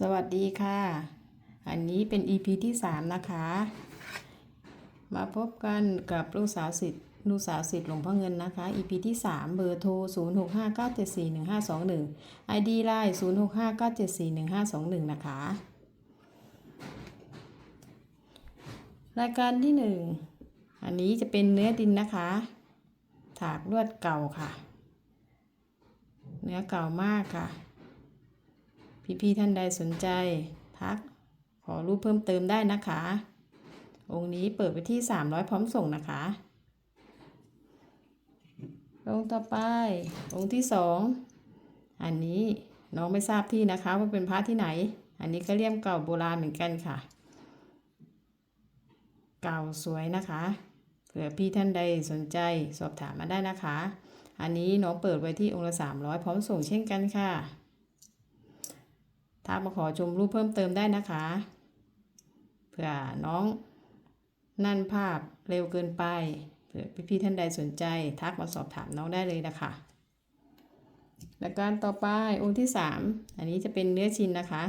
สวัสดีค่ะ อันนี้เป็น EP ที่ 3 นะคะ มาพบกันกับลูกสาวสิทธิ์ลูกสาวสิทธิ์หลวงพ่อเงินนะคะ EP ที่ 3 เบอร์โทร 0659741521 ID Line 0659741521 นะคะ รายการที่ 1 อันนี้จะเป็นเนื้อดินนะคะ ถากลวดเก่าค่ะ เนื้อเก่ามากค่ะ พี่ๆท่านใดสนใจทัก ขอรูปเพิ่มเติมได้นะคะ องค์นี้เปิดไปที่ 300 พร้อมส่งนะคะองค์ต่อไป องค์ที่สองอันนี้น้องไม่ทราบที่นะคะว่าเป็นพระที่ไหน อันนี้ก็เลี่ยมเก่าโบราณเหมือนกันค่ะ เก่าสวยนะคะเผื่อพี่ท่านใดสนใจสอบถามมาได้นะคะ อันนี้น้องเปิดไว้ที่องค์ละ300 พร้อมส่งเช่นกันค่ะ ทักมาขอชมรูปเพิ่มเติมได้นะคะเผื่อน้องนั่นภาพเร็วเกินไปเผื่อพี่ๆท่านใดสนใจ ทักมาสอบถามน้องได้เลยนะคะและการต่อไปองค์ที่สามอันนี้จะเป็นเนื้อชินนะคะ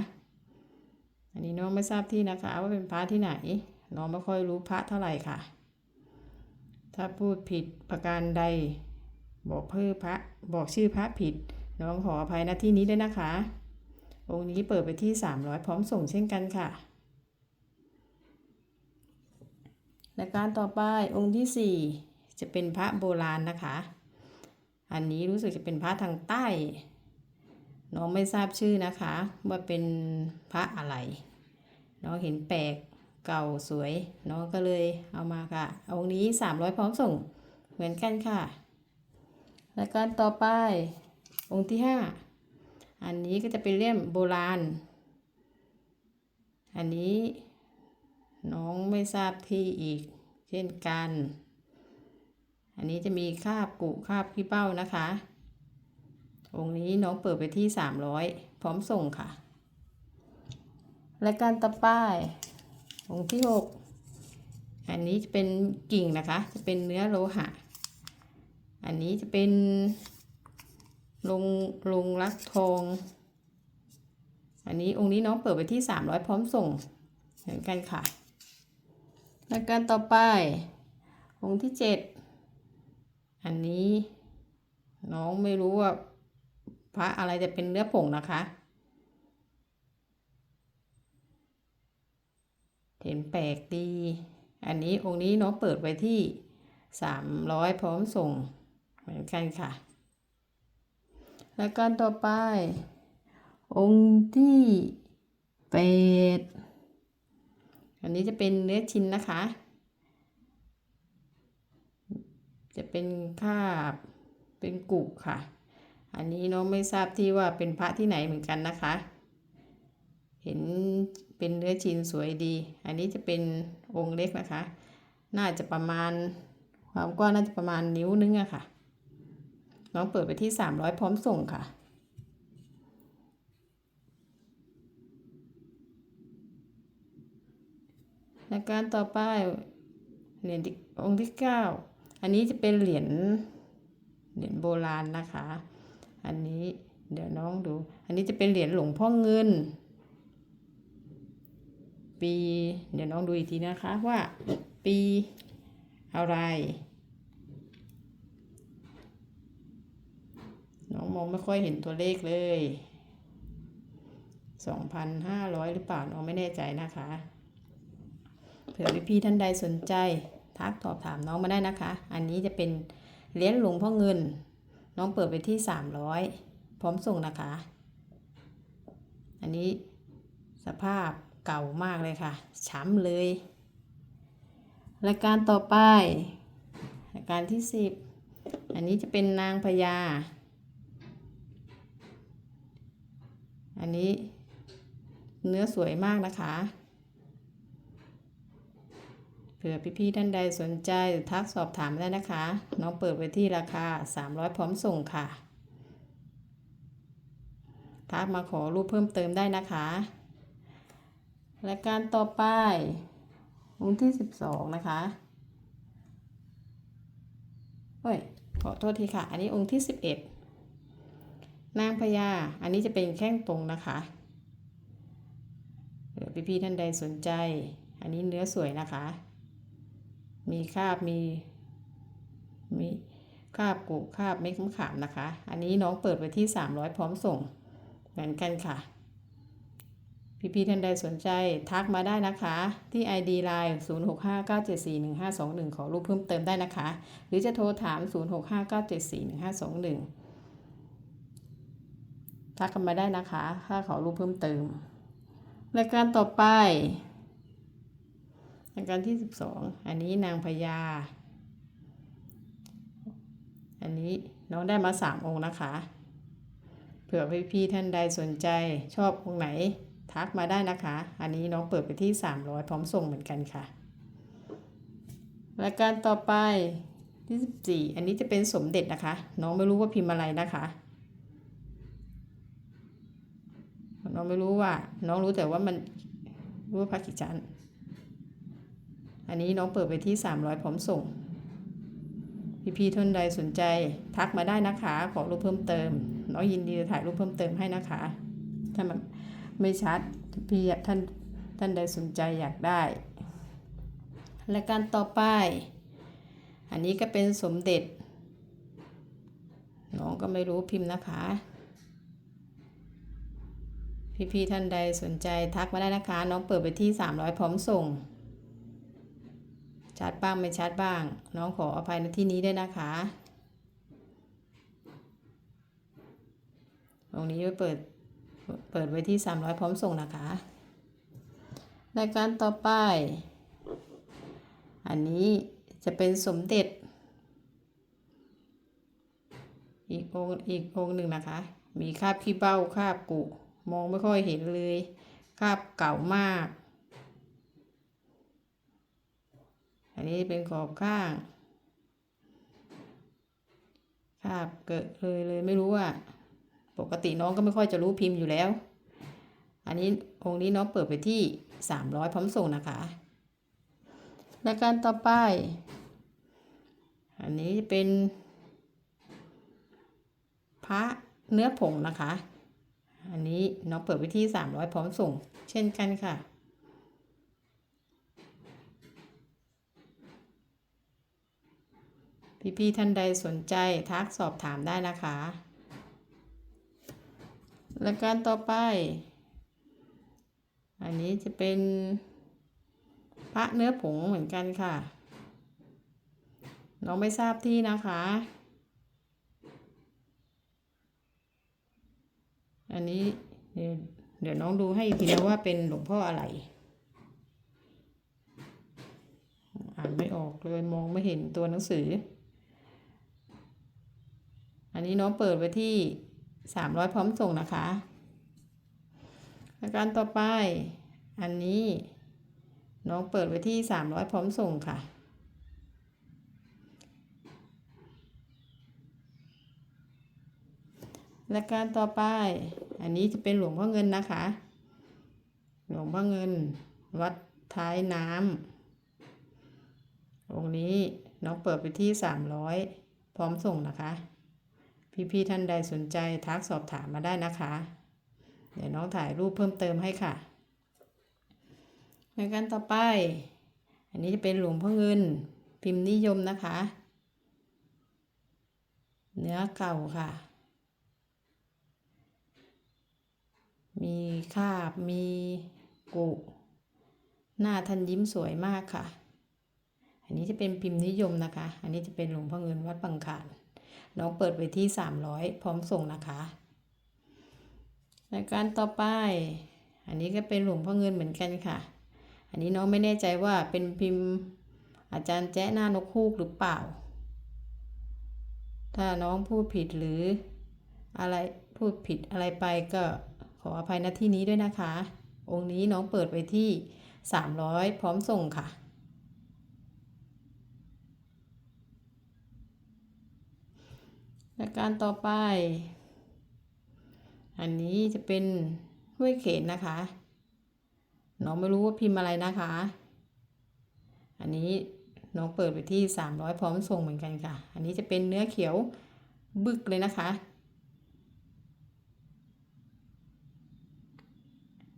อันนี้น้องไม่ทราบที่นะคะว่าเป็นพระที่ไหน น้องไม่ค่อยรู้พระเท่าไหร่ค่ะ ถ้าพูดผิดประการใด บอกเพื่อพระบอกชื่อพระผิด น้องขออภัยณที่นี้ด้วยนะคะ องค์นี้เปิดไปที่ 300 พร้อมส่งเช่นกันค่ะ และการต่อไปองค์ที่ 4 จะเป็นพระโบราณนะคะ อันนี้รู้สึกจะเป็นพระทางใต้น้องไม่ทราบชื่อนะคะ ว่าเป็นพระอะไรน้องเห็นแปลกเก่าสวยน้องก็เลยเอามาค่ะองค์นี้ 300 พร้อมส่งเหมือนกันค่ะ และการต่อไปองค์ที่ 5 อันนี้ก็จะเป็นเล่มโบราณ อันนี้น้องไม่ทราบที่อีก เช่นกัน อันนี้จะมีคาบกุคาบพี่เป้านะคะ องค์นี้น้องเปิดไปที่ 300 พร้อมส่งค่ะ และการต่อไปองค์ที่ 6 อันนี้จะเป็นกิ่งนะคะ จะเป็นเนื้อโลหะ อันนี้จะเป็น ลงลงรักทอง อันนี้องค์นี้น้องเปิดไปที่ 300 พร้อมส่งเหมือนกันค่ะแล้วกันต่อไป องค์ที่ 7 อันนี้น้องไม่รู้ว่าพระอะไรจะเป็นเนื้อผงนะคะ เห็นแปลกดี อันนี้องค์นี้น้องเปิดไว้ที่ 300 พร้อมส่งเหมือนกันค่ะ แล้วการต่อไป องค์ที่แปดอันนี้จะเป็นเนื้อชิ้นนะคะ จะเป็นคาบเป็นกุกค่ะ อันนี้น้องไม่ทราบที่ว่าเป็นพระที่ไหนเหมือนกันนะคะ เห็นเป็นเนื้อชิ้นสวยดี อันนี้จะเป็นองค์เล็กนะคะ น่าจะประมาณความกว้างน่าจะประมาณนิ้วนึงอะค่ะ น้องเปิดไปที่ 300 พร้อมส่งค่ะ และการต่อไปเหรียญองค์ที่ 9 อันนี้จะเป็นเหรียญเหรียญโบราณนะคะ อันนี้เดี๋ยวน้องดู อันนี้จะเป็นเหรียญหลวงพ่อเงิน ปี เดี๋ยวน้องดูอีกทีนะคะว่าปีอะไร น้อง มองไม่ค่อยเห็นตัวเลขเลยสองพันห้าร้อยหรือเปล่าน้องไม่แน่ใจนะคะ เผื่อพี่ๆท่านใดสนใจ ทักตอบถามน้องมาได้นะคะ อันนี้จะเป็นเหรียญหลวงพ่อเงิน น้องเปิดไปที่สามร้อยพร้อมส่งนะคะ อันนี้สภาพเก่ามากเลยค่ะ ช้ำเลยรายการต่อไปรายการที่สิบอันนี้จะเป็นนางพญา อันนี้เนื้อสวยมากนะคะ เผื่อพี่ๆท่านใดสนใจทักสอบถามได้นะคะ น้องเปิดไว้ที่ราคา 300 พร้อมส่งค่ะ ทักมาขอรูปเพิ่มเติมได้นะคะรายการต่อไปองค์ที่ 12 นะคะเฮ้ยขอโทษทีค่ะ อันนี้องค์ที่ 11 นางพญาอันนี้จะเป็นแข้งตรงนะคะเดี๋ยวพี่ๆท่านใดสนใจ อันนี้เนื้อสวยนะคะ มีคาบมีมีคาบกุคาบเม็ดมะขามนะคะ อันนี้น้องเปิดไปที่ 300 พร้อมส่งเหมือนกันค่ะ พี่ๆท่านใดสนใจทักมาได้นะคะ ที่ ID Line 0659741521 ขอรูปเพิ่มเติมได้นะคะ หรือจะโทรถาม 0659741521 ทักกันมาได้นะคะ ถ้าขอรูปเพิ่มเติมรายการต่อไปรายการที่12อันนี้นางพญา อันนี้น้องได้มา3องค์นะคะ เผื่อพี่ๆท่านใดสนใจชอบองค์ไหนทักมาได้นะคะ อันนี้น้องเปิดไปที่ 300 พร้อมส่งเหมือนกันค่ะ รายการต่อไปที่ 14 อันนี้จะเป็นสมเด็จนะคะ น้องไม่รู้ว่าพิมพ์อะไรนะคะ น้องไม่รู้ว่า น้องรู้แต่ว่ามันรู้ว่าพักกี่ชั้น อันนี้น้องเปิดไปที่300พร้อมส่ง พี่ๆท่านใดสนใจ ทักมาได้นะคะ ขอรูปเพิ่มเติม น้องยินดีจะถ่ายรูปเพิ่มเติมให้นะคะ ถ้ามันไม่ชัดพี่ท่านท่านใดสนใจอยากได้รายการต่อไป อันนี้ก็เป็นสมเด็จ น้องก็ไม่รู้พิมพ์นะคะ พี่ๆท่านใดสนใจทักมาได้นะคะ น้องเปิดไปที่ 300 พร้อมส่ง ชัดบ้างไม่ชัดบ้าง น้องขออภัยในที่นี้ด้วยนะคะตรงนี้ไว้เปิดเปิดไว้ที่ 300 พร้อมส่งนะคะรายการต่อไป อันนี้จะเป็นสมเด็จ อีกองอีกองหนึ่งนะคะ มีคาบขี้เบ้าคาบกุ มองไม่ค่อยเห็นเลยคาบเก่ามาก อันนี้เป็นขอบข้างคาบเกิดเลยเลยไม่รู้ว่า ปกติน้องก็ไม่ค่อยจะรู้พิมพ์อยู่แล้ว อันนี้องค์นี้น้องเปิดไปที่ 300 พร้อมส่งนะคะรายการต่อไป อันนี้เป็นพระเนื้อผงนะคะ อันนี้น้องเปิดไปที่ 300 พร้อมส่ง เช่นกันค่ะ พี่ๆท่านใดสนใจทักสอบถามได้นะคะรายการต่อไป อันนี้จะเป็นพระเนื้อผงเหมือนกันค่ะ น้องไม่ทราบที่นะคะ อันนี้เดี๋ยวน้องดูให้อีกทีนะว่าเป็นหลวงพ่ออะไร อ่านไม่ออกเลยมองไม่เห็นตัวหนังสือ อันนี้น้องเปิดไว้ที่สามร้อยพร้อมส่งนะคะรายการต่อไป อันนี้น้องเปิดไว้ที่สามร้อยพร้อมส่งค่ะรายการต่อไป อันนี้จะเป็นหลวงพ่อเงินนะคะ หลวงพ่อเงิน วัดท้ายน้ำองค์นี้น้องเปิดไปที่สามร้อยพร้อมส่งนะคะ พี่ๆท่านใดสนใจทักสอบถามมาได้นะคะ เดี๋ยวน้องถ่ายรูปเพิ่มเติมให้ค่ะ ในการต่อไป อันนี้จะเป็นหลวงพ่อเงิน พิมพ์นิยมนะคะ เนื้อเก่าค่ะ มีคาบ มีกุ หน้าท่านยิ้มสวยมากค่ะ อันนี้จะเป็นพิมพ์นิยมนะคะ อันนี้จะเป็นหลวงพ่อเงินวัดบางขานน้องเปิดไปที่300พร้อมส่งนะคะรายการต่อไป อันนี้ก็เป็นหลวงพ่อเงินเหมือนกันค่ะ อันนี้น้องไม่แน่ใจว่าเป็นพิมพ์อาจารย์แจ้หน้านกฮูกหรือเปล่า ถ้าน้องพูดผิดหรืออะไรพูดผิดอะไรไปก็ ออภัยณที่นี้ด้วยนะคะ องค์นี้น้องเปิดไปที่ 300 พร้อมส่งค่ะรายการต่อไป อันนี้จะเป็นห้วยเขนนะคะ น้องไม่รู้ว่าพิมพ์อะไรนะคะ อันนี้น้องเปิดไปที่ 300 พร้อมส่งเหมือนกันค่ะ อันนี้จะเป็นเนื้อเขียวบึกเลยนะคะ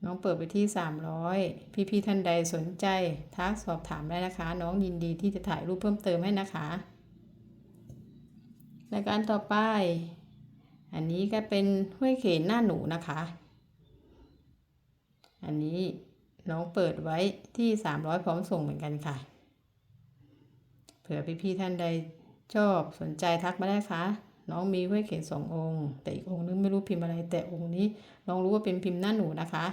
น้องเปิดไปที่ 300 พี่ๆท่านใดสนใจทักสอบถามได้นะคะ น้องยินดีที่จะถ่ายรูปเพิ่มเติมให้นะคะรายการต่อไป อันนี้ก็เป็นห้วยเขนหน้าหนูนะคะ อันนี้น้องเปิดไว้ที่ 300 พร้อมส่งเหมือนกันค่ะ เผื่อพี่ๆท่านใดชอบสนใจทักมาได้ค่ะน้องมีห้วยเขนสององค์ แต่อีกองค์นึงไม่รู้พิมพ์อะไร แต่องค์นี้น้องรู้ว่าเป็นพิมพ์หน้าหนูนะคะ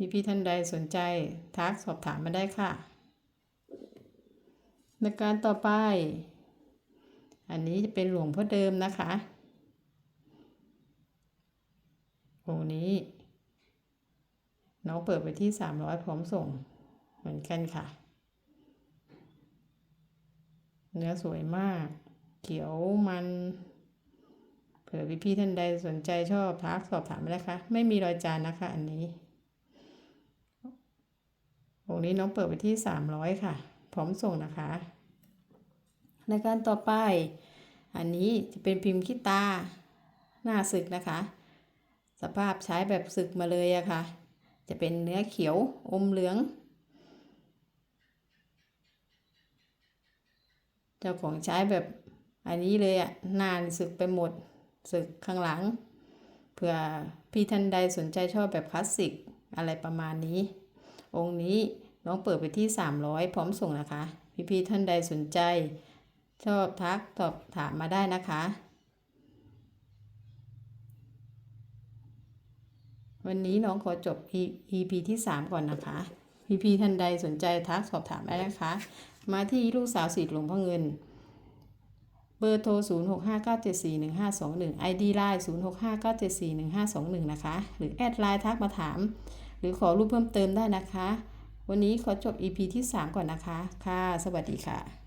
พี่พี่ท่านใดสนใจทักสอบถามมาได้ค่ะในการต่อไป อันนี้จะเป็นหลวงพ่อเดิมนะคะองค์นี้น้องเปิดไปที่300พร้อมส่งเหมือนกันค่ะ เนื้อสวยมาก เขียวมัน เผื่อพี่พี่ท่านใดสนใจชอบทักสอบถามมาได้ค่ะ ไม่มีรอยจานนะคะอันนี้ องนี้น้องเปิดไปที่ 300 ค่ะ พร้อมส่งนะคะ ในการต่อไป อันนี้จะเป็นพิมพ์ขี้ตาหน้าศึกนะคะ สภาพใช้แบบศึกมาเลยอะค่ะ จะเป็นเนื้อเขียวอมเหลือง เจ้าของใช้แบบอันนี้เลยอะนานศึกไปหมดศึกข้างหลังเผื่อพี่ท่านใดสนใจชอบแบบคลาสสิกอะไรประมาณนี้ องค์นี้น้องเปิดไปที่ 300 พร้อมส่งนะคะ พี่ๆท่านใดสนใจ ชอบทักตอบถามมาได้นะคะ วันนี้น้องขอจบ EP ที่ 3 ก่อนนะคะ พี่ๆท่านใดสนใจทักสอบถามได้นะคะ มาที่ลูกสาวสีหลวงพ่อเงินเบอร์โทร 0659741521 ID Line 0659741521 นะคะ หรือแอดไลน์ทักมาถาม หรือขอรูปเพิ่มเติมได้นะคะ วันนี้ขอจบ EP ที่ 3 ก่อนนะคะ ค่ะ สวัสดีค่ะ